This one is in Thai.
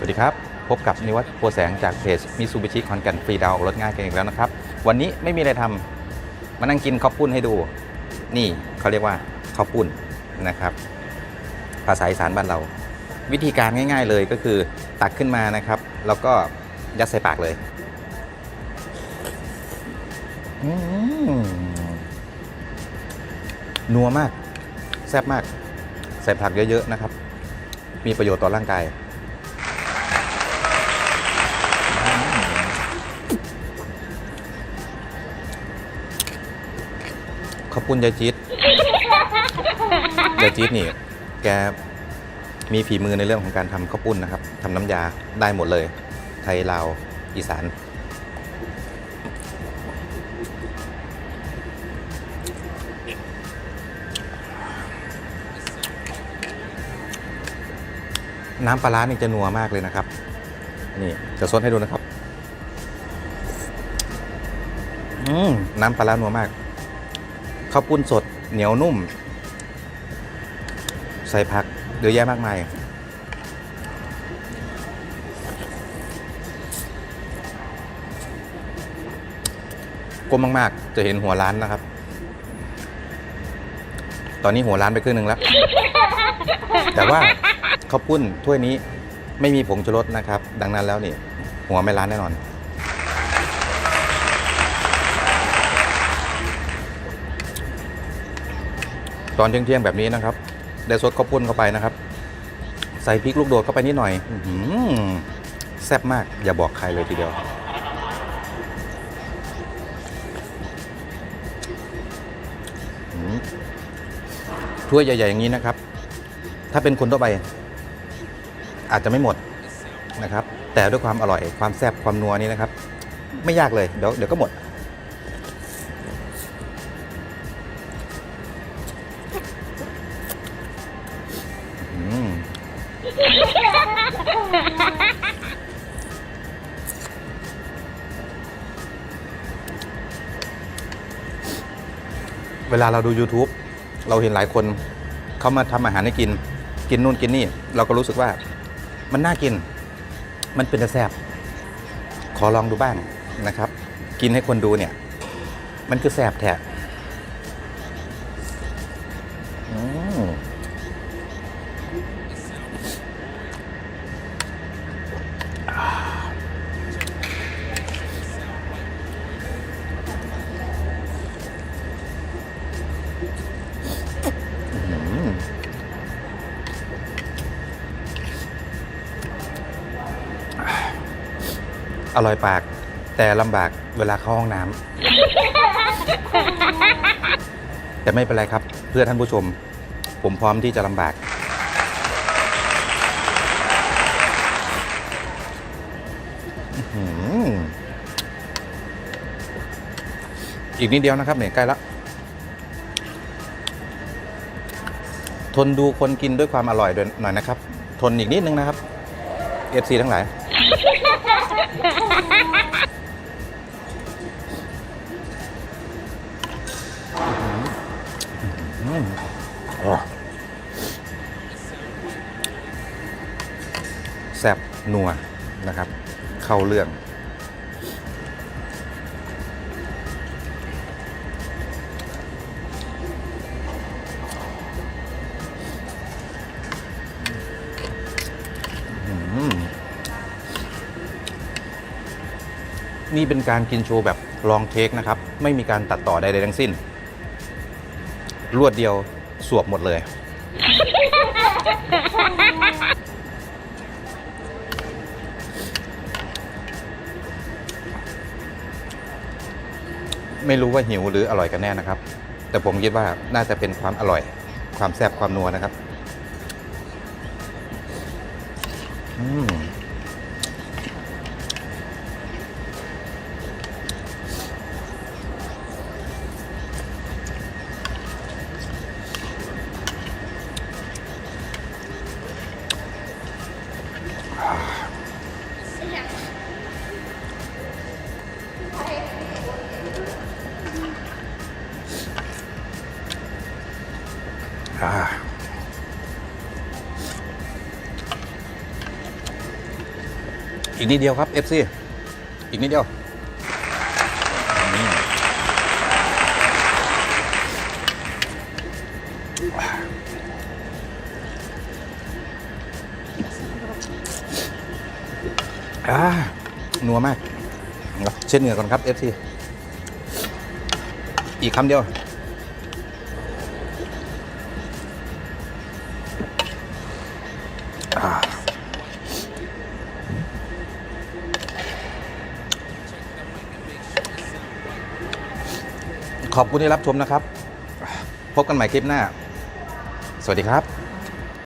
สวัสดีครับ พบกับนิวัฒน์โพแสงจากเพจมิซูบิชิคอนแก่นฟรีดาวรถง่ายกันอีกแล้วนะครับ วันนี้ไม่มีอะไรทำมานั่งกินข้าวปุ้นให้ดู นี่เขาเรียกว่าข้าวปุ้นนะครับ ภาษาอีสานบ้านเรา วิธีการง่าย ๆเลยก็คือตักขึ้นมานะครับ แล้วก็ยัดใส่ปากเลยอืมนัวมาก แซ่บมาก ใส่ผักเยอะๆนะครับ มีประโยชน์ต่อร่างกาย คุณยายจี๊ดยายจี๊ดนี่แกมีฝีมือในเรื่องของการทำข้าวปุ้นนะครับทำน้ำยาได้หมดเลย ไทยลาวอีสานน้ำปลาร้านี่จะนัวมากเลยนะครับ นี่จะซดให้ดูนะครับ อืมน้ำปลาร้านัวมาก ข้าวปุ้นสดเหนียวนุ่ม ใส่ผักเยอะแยะมากมาย กลมมาก ๆ จะเห็นหัวร้านนะครับ ตอนนี้หัวร้านไปครึ่งหนึ่งแล้ว แต่ว่าข้าวปุ้นถ้วยนี้ไม่มีผงชูรสนะครับ ดังนั้นแล้วนี่ หัวไม่ร้านแน่นอน ตอนเที่ยงๆแบบนี้นะครับ ได้ซดข้าวปุ้นเข้าไปนะครับ ใส่พริกลูกโดดเข้าไปนิดหน่อยอแซ่บมาก อย่าบอกใครเลยทีเดียว ถ้วยใหญ่ ๆ อย่างนี้นะครับ ถ้าเป็นคนทั่วไป อาจจะไม่หมดนะครับ แต่ด้วยความอร่อยความแซ่บความนัวนี้นะครับ ไม่ยากเลย เดี๋ยวเดี๋ยวก็หมด เวลาเราดู YouTube เราเห็นหลายคนเขามาทำอาหารให้กิน กินนู่นกินนี่ เราก็รู้สึกว่ามันน่ากิน มันเป็นจะแซ่บขอลองดูบ้างนะครับ กินให้คนดูเนี่ย มันคือแซ่บแท้ อร่อยปาก แต่ลำบากเวลาเข้าห้องน้ำแต่ไม่เป็นไรครับ เพื่อท่านผู้ชม ผมพร้อมที่จะลำบาก อีกนิดเดียวนะครับเนี่ยใกล้ละทนดูคนกินด้วยความอร่อยด้วยหน่อยนะครับ ทนอีกนิดนึงนะครับ FC ทั้งหลาย แซ่บนัวนะครับ เข้าเรื่อง นี่เป็นการกินโชว์แบบลองเทคนะครับ ไม่มีการตัดต่อใดๆทั้งสิ้น รวดเดียวสวบหมดเลย ไม่รู้ว่าหิวหรืออร่อยกันแน่นะครับ แต่ผมคิดว่าน่าจะเป็นความอร่อย ความแซ่บความนัวนะครับ อืม อีกนิดเดียวครับ FC อีกนิดเดียวอ่านัวมากเอาเช็ดเหงื่อก่อนครับ FC อีกคำเดียว ขอบคุณที่รับชมนะครับ พบกันใหม่คลิปหน้า สวัสดีครับ